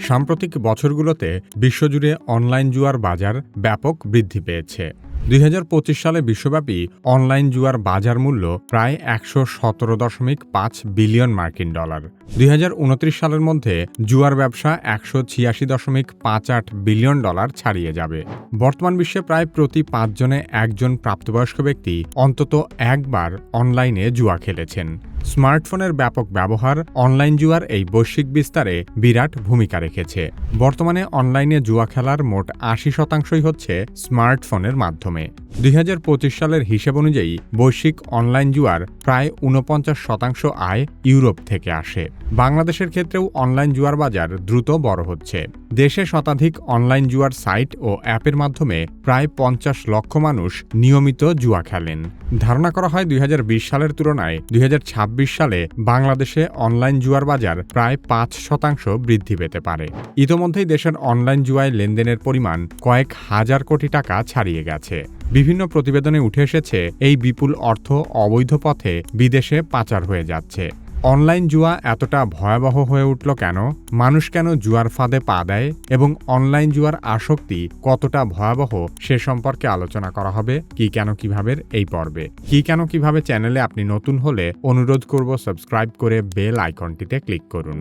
সাম্প্রতিক বছরগুলোতে বিশ্বজুড়ে অনলাইন জুয়ার বাজার ব্যাপক বৃদ্ধি পেয়েছে। দুই হাজার পঁচিশ সালে বিশ্বব্যাপী অনলাইন জুয়ার বাজার মূল্য প্রায় একশো সতেরো দশমিক পাঁচ বিলিয়ন মার্কিন ডলার। দুই হাজার উনত্রিশ সালের মধ্যে জুয়ার ব্যবসা একশো ছিয়াশি দশমিক পাঁচ আট বিলিয়ন ডলার ছাড়িয়ে যাবে। বর্তমান বিশ্বে প্রায় প্রতি পাঁচজনে একজন প্রাপ্তবয়স্ক ব্যক্তি অন্তত একবার অনলাইনে জুয়া খেলেছেন। স্মার্টফোনের ব্যাপক ব্যবহার অনলাইন জুয়ার এই বৈশ্বিক বিস্তারে বিরাট ভূমিকা রেখেছে। বর্তমানে অনলাইনে জুয়া খেলার মোট আশি শতাংশই হচ্ছে স্মার্টফোনের মাধ্যমে। দুই হাজার পঁচিশ সালের হিসেব অনুযায়ী বৈশ্বিক অনলাইন জুয়ার প্রায় ঊনপঞ্চাশ শতাংশ আয় ইউরোপ থেকে আসে। বাংলাদেশের ক্ষেত্রেও অনলাইন জুয়ার বাজার দ্রুত বড় হচ্ছে। দেশে শতাধিক অনলাইন জুয়ার সাইট ও অ্যাপের মাধ্যমে প্রায় পঞ্চাশ লক্ষ মানুষ নিয়মিত জুয়া খেলেন। ধারণা করা হয় দুই হাজার বিশ সালের তুলনায় দুই হাজার ছাব্বিশ সালে বাংলাদেশে অনলাইন জুয়ার বাজার প্রায় পাঁচ শতাংশ বৃদ্ধি পেতে পারে। ইতোমধ্যেই দেশের অনলাইন জুয়ায় লেনদেনের পরিমাণ কয়েক হাজার কোটি টাকা ছাড়িয়ে গেছে। বিভিন্ন প্রতিবেদনে উঠে এসেছে, এই বিপুল অর্থ অবৈধ পথে বিদেশে পাচার হয়ে যাচ্ছে। অনলাইন জুয়া এতটা ভয়াবহ হয়ে উঠল কেন? মানুষ কেন জুয়ার ফাঁদে পা দেয়? এবং অনলাইন জুয়ার আসক্তি কতটা ভয়াবহ সে সম্পর্কে আলোচনা করা হবে কি কেন কীভাবে এই পর্বে। কি কেন কীভাবে চ্যানেলে আপনি নতুন হলে অনুরোধ করব সাবস্ক্রাইব করে বেল আইকনটিতে ক্লিক করুন।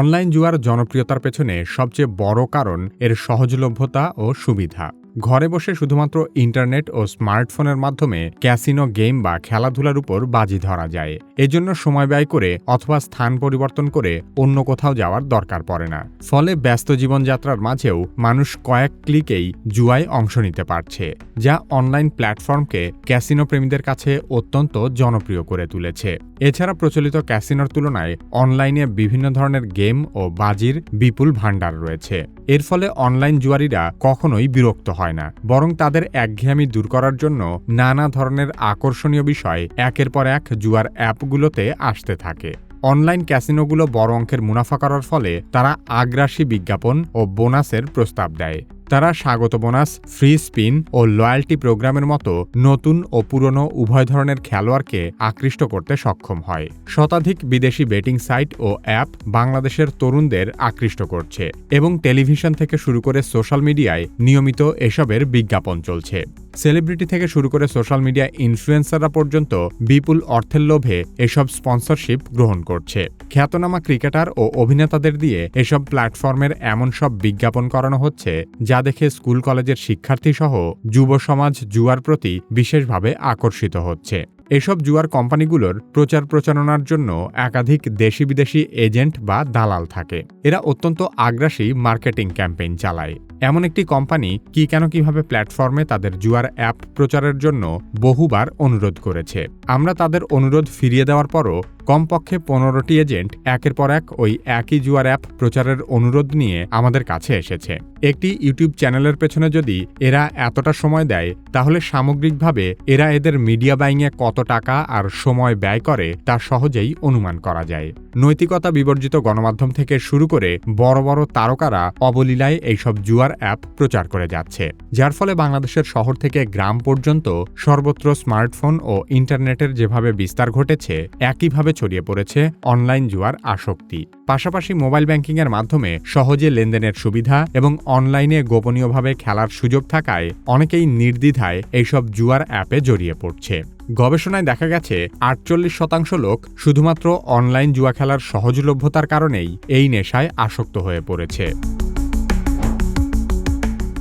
অনলাইন জুয়ার জনপ্রিয়তার পেছনে সবচেয়ে বড় কারণ এর সহজলভ্যতা ও সুবিধা। ঘরে বসে শুধুমাত্র ইন্টারনেট ও স্মার্টফোনের মাধ্যমে ক্যাসিনো গেম বা খেলাধুলার উপর বাজি ধরা যায়। এজন্য সময় ব্যয় করে অথবা স্থান পরিবর্তন করে অন্য কোথাও যাওয়ার দরকার পড়ে না। ফলে ব্যস্ত জীবনযাত্রার মাঝেও মানুষ কয়েক ক্লিকেই জুয়ায় অংশ নিতে পারছে, যা অনলাইন প্ল্যাটফর্মকে ক্যাসিনো প্রেমীদের কাছে অত্যন্ত জনপ্রিয় করে তুলেছে। এছাড়া প্রচলিত ক্যাসিনোর তুলনায় অনলাইনে বিভিন্ন ধরনের গেম ও বাজির বিপুল ভাণ্ডার রয়েছে। এর ফলে অনলাইন জুয়ারিরা কখনোই বিরক্ত হয় না, বরং তাদের একঘেয়ামি দূর করার জন্য নানা ধরনের আকর্ষণীয় বিষয় একের পর এক জুয়ার অ্যাপগুলোতে আসতে থাকে। অনলাইন ক্যাসিনোগুলো বড় অঙ্কের মুনাফা করার ফলে তারা আগ্রাসী বিজ্ঞাপন ও বোনাসের প্রস্তাব দেয়। তারা স্বাগত বোনাস, ফ্রি স্পিন ও লয়্যাল্টি প্রোগ্রামের মতো নতুন ও পুরনো উভয় ধরনের খেলোয়াড়কে আকৃষ্ট করতে সক্ষম হয়। শতাধিক বিদেশি বেটিং সাইট ও অ্যাপ বাংলাদেশের তরুণদের আকৃষ্ট করছে এবং টেলিভিশন থেকে শুরু করে সোশ্যাল মিডিয়ায় নিয়মিত এসবের বিজ্ঞাপন চলছে। সেলিব্রিটি থেকে শুরু করে সোশ্যাল মিডিয়া ইনফ্লুয়েন্সাররা পর্যন্ত বিপুল অর্থের লোভে এসব স্পন্সরশিপ গ্রহণ করছে। খ্যাতনামা ক্রিকেটার ও অভিনেতাদের দিয়ে এসব প্ল্যাটফর্মের এমন সব বিজ্ঞাপন করানো হচ্ছে, যা দেখে স্কুল কলেজের শিক্ষার্থী সহ যুব সমাজ জুয়ার প্রতি বিশেষভাবে আকর্ষিত হচ্ছে। এসব জুয়ার কোম্পানিগুলোর প্রচার প্রচারণার জন্য একাধিক দেশি বিদেশি এজেন্ট বা দালাল থাকে। এরা অত্যন্ত আগ্রাসী মার্কেটিং ক্যাম্পেইন চালায়। এমন একটি কোম্পানি কি কেন কীভাবে প্ল্যাটফর্মে তাদের জুয়ার অ্যাপ প্রচারের জন্য বহুবার অনুরোধ করেছে। আমরা তাদের অনুরোধ ফিরিয়ে দেওয়ার পরও কমপক্ষে পনেরোটি এজেন্ট একের পর এক ওই একই জুয়ার অ্যাপ প্রচারের অনুরোধ নিয়ে আমাদের কাছে এসেছে। একটি ইউটিউব চ্যানেলের পেছনে যদি এরা এতটা সময় দেয়, তাহলে সামগ্রিকভাবে এরা এদের মিডিয়া বাইংয়ে কত টাকা আর সময় ব্যয় করে তা সহজেই অনুমান করা যায়। নৈতিকতা বিবর্জিত গণমাধ্যম থেকে শুরু করে বড় বড় তারকারা অবলীলায় এইসব জুয়ার অ্যাপ প্রচার করে যাচ্ছে। যার ফলে বাংলাদেশের শহর থেকে গ্রাম পর্যন্ত সর্বত্র স্মার্টফোন ও ইন্টারনেটের যেভাবে বিস্তার ঘটেছে, একইভাবে ছড়িয়ে পড়েছে অনলাইন জুয়ার আসক্তি। পাশাপাশি মোবাইল ব্যাংকিংয়ের মাধ্যমে সহজে লেনদেনের সুবিধা এবং অনলাইনে গোপনীয়ভাবে খেলার সুযোগ থাকায় অনেকেই নির্দ্বিধায় এইসব জুয়ার অ্যাপে জড়িয়ে পড়ছে। গবেষণায় দেখা গেছে, আটচল্লিশ শতাংশ লোক শুধুমাত্র অনলাইন জুয়া খেলার সহজলভ্যতার কারণেই এই নেশায় আসক্ত হয়ে পড়েছে।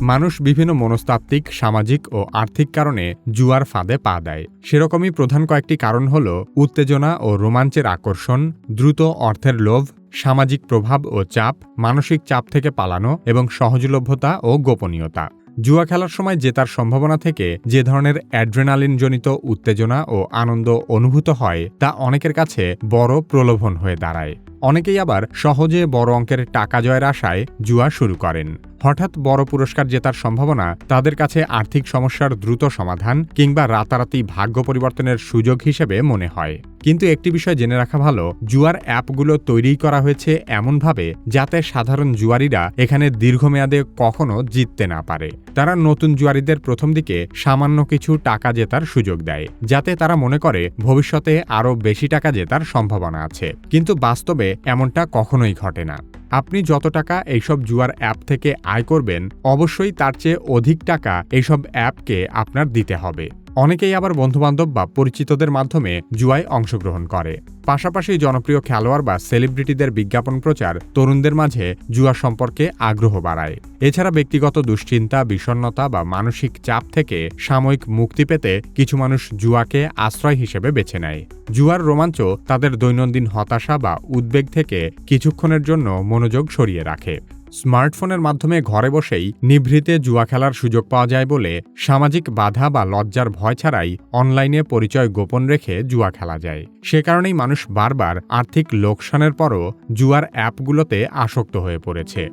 মানুষ বিভিন্ন মনস্তাত্ত্বিক, সামাজিক ও আর্থিক কারণে জুয়ার ফাঁদে পা দেয়। সেরকমই প্রধান কয়েকটি কারণ হল উত্তেজনা ও রোমাঞ্চের আকর্ষণ, দ্রুত অর্থের লোভ, সামাজিক প্রভাব ও চাপ, মানসিক চাপ থেকে পালানো এবং সহজলভ্যতা ও গোপনীয়তা। জুয়া খেলার সময় জেতার সম্ভাবনা থেকে যে ধরনের অ্যাড্রেনালিনজনিত উত্তেজনা ও আনন্দ অনুভূত হয়, তা অনেকের কাছে বড় প্রলোভন হয়ে দাঁড়ায়। অনেকেই আবার সহজে বড় অঙ্কের টাকা জয়ের আশায় জুয়া শুরু করেন। হঠাৎ বড় পুরস্কার জেতার সম্ভাবনা, তাদের কাছে আর্থিক সমস্যার দ্রুত সমাধান কিংবা রাতারাতি ভাগ্য পরিবর্তনের সুযোগ হিসেবে মনে হয়। কিন্তু একটি বিষয় জেনে রাখা ভালো, জুয়ার অ্যাপগুলো তৈরি করা হয়েছে এমনভাবে যাতে সাধারণ জুয়ারিরা এখানে দীর্ঘমেয়াদে কখনো জিততে না পারে। তারা নতুন জুয়ারিদের প্রথম দিকে সামান্য কিছু টাকা জেতার সুযোগ দেয়, যাতে তারা মনে করে ভবিষ্যতে আরও বেশি টাকা জেতার সম্ভাবনা আছে। কিন্তু বাস্তবে এমনটা কখনোই ঘটে না। আপনি যত টাকা এইসব জুয়ার অ্যাপ থেকে আয় করবেন, অবশ্যই তার চেয়ে অধিক টাকা এইসব অ্যাপকে আপনার দিতে হবে। অনেকেই আবার বন্ধুবান্ধব বা পরিচিতদের মাধ্যমে জুয়ায় অংশগ্রহণ করে। পাশাপাশি জনপ্রিয় খেলোয়াড় বা সেলিব্রিটিদের বিজ্ঞাপন প্রচার তরুণদের মাঝে জুয়া সম্পর্কে আগ্রহ বাড়ায়। এছাড়া ব্যক্তিগত দুশ্চিন্তা বিষণ্নতা বা মানসিক চাপ থেকে সাময়িক মুক্তি পেতে কিছু মানুষ জুয়াকে আশ্রয় হিসেবে বেছে নেয়। জুয়ার রোমাঞ্চ তাদের দৈনন্দিন হতাশা বা উদ্বেগ থেকে কিছুক্ষণের জন্য মনোযোগ সরিয়ে রাখে। স্মার্টফোনের মাধ্যমে ঘরে বসেই নিভৃতে জুয়া খেলার সুযোগ পাওয়া যায় বলে সামাজিক বাধা বা লজ্জার ভয় ছাড়াই অনলাইনে পরিচয় গোপন রেখে জুয়া খেলা যায়। সে কারণেই মানুষ বারবার আর্থিক লোকসানের পরও জুয়ার অ্যাপগুলোতে আসক্ত হয়ে পড়েছে।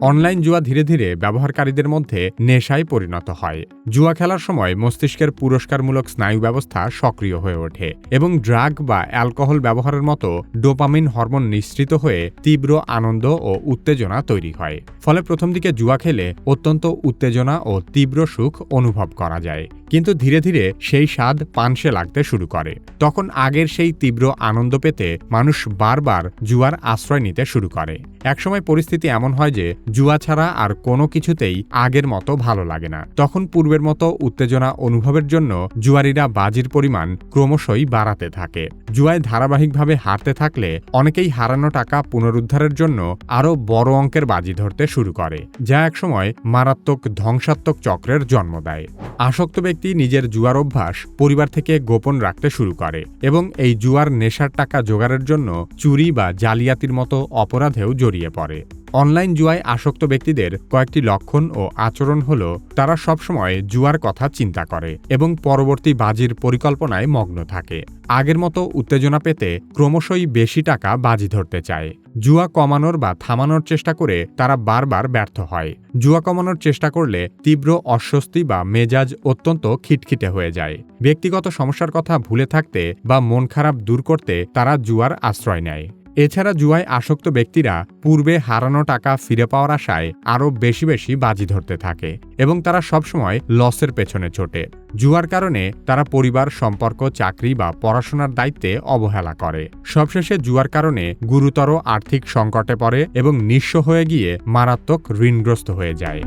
অনলাইন জুয়া ধীরে ধীরে ব্যবহারকারীদের মধ্যে নেশায় পরিণত হয়। জুয়া খেলার সময় মস্তিষ্কের পুরস্কারমূলক স্নায়ু ব্যবস্থা সক্রিয় হয়ে ওঠে এবং ড্রাগ বা অ্যালকোহল ব্যবহারের মতো ডোপামিন হরমোন নিঃসৃত হয়ে তীব্র আনন্দ ও উত্তেজনা তৈরি হয়। ফলে প্রথম দিকে জুয়া খেলে অত্যন্ত উত্তেজনা ও তীব্র সুখ অনুভব করা যায়। কিন্তু ধীরে ধীরে সেই স্বাদ পানসে লাগতে শুরু করে। তখন আগের সেই তীব্র আনন্দ পেতে মানুষ বারবার জুয়ার আশ্রয় নিতে শুরু করে। একসময় পরিস্থিতি এমন হয় যে, জুয়া ছাড়া আর কোনো কিছুতেই আগের মতো ভালো লাগে না। তখন পূর্বের মতো উত্তেজনা অনুভবের জন্য জুয়ারিরা বাজির পরিমাণ ক্রমশই বাড়াতে থাকে। জুয়ায় ধারাবাহিকভাবে হারতে থাকলে অনেকেই হারানো টাকা পুনরুদ্ধারের জন্য আরও বড় অঙ্কের বাজি ধরতে শুরু করে, যা একসময় মারাত্মক ধ্বংসাত্মক চক্রের জন্ম দেয়। আসক্ত নিজের জুয়ার অভ্যাস পরিবার থেকে গোপন রাখতে শুরু করে এবং এই জুয়ার নেশার টাকা জোগাড়ের জন্য চুরি বা জালিয়াতির মতো অপরাধেও জড়িয়ে পড়ে। অনলাইন জুয়ায় আসক্ত ব্যক্তিদের কয়েকটি লক্ষণ ও আচরণ হল, তারা সবসময় জুয়ার কথা চিন্তা করে এবং পরবর্তী বাজির পরিকল্পনায় মগ্ন থাকে। আগের মতো উত্তেজনা পেতে ক্রমশই বেশি টাকা বাজি ধরতে চায়। জুয়া কমানোর বা থামানোর চেষ্টা করে তারা বারবার ব্যর্থ হয়। জুয়া কমানোর চেষ্টা করলে তীব্র অস্বস্তি বা মেজাজ অত্যন্ত খিটখিটে হয়ে যায়। ব্যক্তিগত সমস্যার কথা ভুলে থাকতে বা মন খারাপ দূর করতে তারা জুয়ার আশ্রয় নেয়। এছাড়া জুয়ায় আসক্ত ব্যক্তিরা পূর্বে হারানো টাকা ফিরে পাওয়ার আশায় আরও বেশি বেশি বাজি ধরতে থাকে এবং তারা সবসময় লসের পেছনে ছোটে। জুয়ার কারণে তারা পরিবার, সম্পর্ক, চাকরি বা পড়াশোনার দায়িত্বে অবহেলা করে। সবশেষে জুয়ার কারণে গুরুতর আর্থিক সংকটে পড়ে এবং নিঃস্ব হয়ে গিয়ে মারাত্মক ঋণগ্রস্ত হয়ে যায়।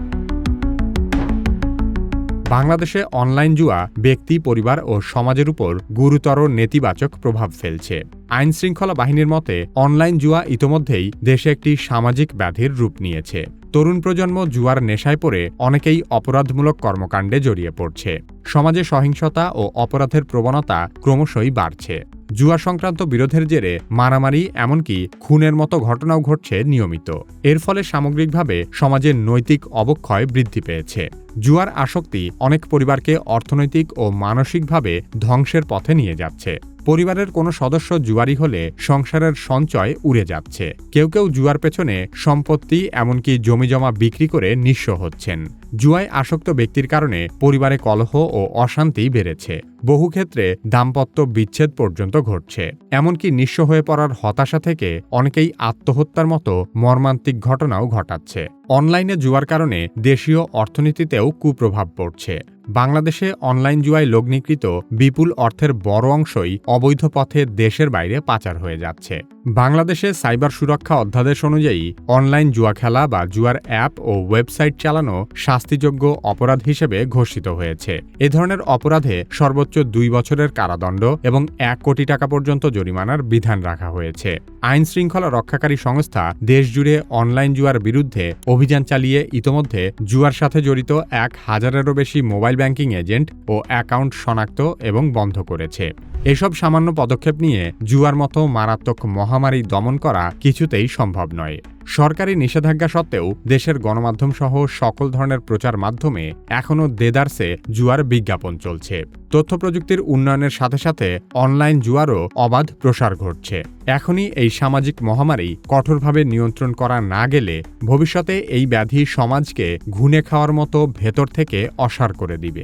বাংলাদেশে অনলাইন জুয়া ব্যক্তি, পরিবার ও সমাজের উপর গুরুতর নেতিবাচক প্রভাব ফেলছে। আইনশৃঙ্খলা বাহিনীর মতে, অনলাইন জুয়া ইতোমধ্যেই দেশে একটি সামাজিক ব্যাধির রূপ নিয়েছে। তরুণ প্রজন্ম জুয়ার নেশায় পড়ে অনেকেই অপরাধমূলক কর্মকাণ্ডে জড়িয়ে পড়ছে। সমাজে সহিংসতা ও অপরাধের প্রবণতা ক্রমশই বাড়ছে। জুয়া সংক্রান্ত বিরোধের জেরে মারামারি এমনকি খুনের মতো ঘটনাও ঘটছে নিয়মিত। এর ফলে সামগ্রিকভাবে সমাজের নৈতিক অবক্ষয় বৃদ্ধি পেয়েছে। জুয়ার আসক্তি অনেক পরিবারকে অর্থনৈতিক ও মানসিকভাবে ধ্বংসের পথে নিয়ে যাচ্ছে। পরিবারের কোনো সদস্য জুয়ারি হলে সংসারের সঞ্চয় উড়ে যাচ্ছে। কেউ কেউ জুয়ার পেছনে সম্পত্তি এমনকি জমিজমা বিক্রি করে নিঃস্ব হচ্ছেন। জুয়ায় আসক্ত ব্যক্তির কারণে পরিবারে কলহ ও অশান্তি বেড়েছে। বহু ক্ষেত্রে দাম্পত্য বিচ্ছেদ পর্যন্ত ঘটছে। এমনকি নিঃস্ব হয়ে পড়ার হতাশা থেকে অনেকেই আত্মহত্যার মতো মর্মান্তিক ঘটনাও ঘটাচ্ছে। অনলাইনে জুয়ার কারণে দেশীয় অর্থনীতিতেও কুপ্রভাব পড়ছে। বাংলাদেশে অনলাইন জুয়ায় লগ্নিকৃত বিপুল অর্থের বড় অংশই অবৈধ পথে দেশের বাইরে পাচার হয়ে যাচ্ছে। বাংলাদেশে সাইবার সুরক্ষা অধ্যাদেশ অনুযায়ী অনলাইন জুয়া খেলা বা জুয়ার অ্যাপ ও ওয়েবসাইট চালানো শাস্তিযোগ্য অপরাধ হিসেবে ঘোষিত হয়েছে। এ ধরনের অপরাধে সর্বোচ্চ দুই বছরের কারাদণ্ড এবং এক কোটি টাকা পর্যন্ত জরিমানার বিধান রাখা হয়েছে। আইন শৃঙ্খলা রক্ষাকারী সংস্থা দেশজুড়ে অনলাইন জুয়ার বিরুদ্ধে অভিযান চালিয়ে ইতোমধ্যে জুয়ার সাথে জড়িত এক হাজারেরও বেশি মোবাইল ব্যাংকিং এজেন্ট ও অ্যাকাউন্ট শনাক্ত এবং বন্ধ করেছে। এসব সামান্য পদক্ষেপ নিয়ে জুয়ার মতো মারাত্মক মহামারী দমন করা কিছুতেই সম্ভব নয়। সরকারি নিষেধাজ্ঞা সত্ত্বেও দেশের গণমাধ্যম সহ সকল ধরনের প্রচার মাধ্যমে এখনও দেদারসে জুয়ার বিজ্ঞাপন চলছে। তথ্য প্রযুক্তির উন্নয়নের সাথে সাথে অনলাইন জুয়ারও অবাধ প্রসার ঘটছে। এখনই এই সামাজিক মহামারী কঠোরভাবে নিয়ন্ত্রণ করা না গেলে ভবিষ্যতে এই ব্যাধি সমাজকে ঘুণে খাওয়ার মতো ভেতর থেকে অসার করে দিবে।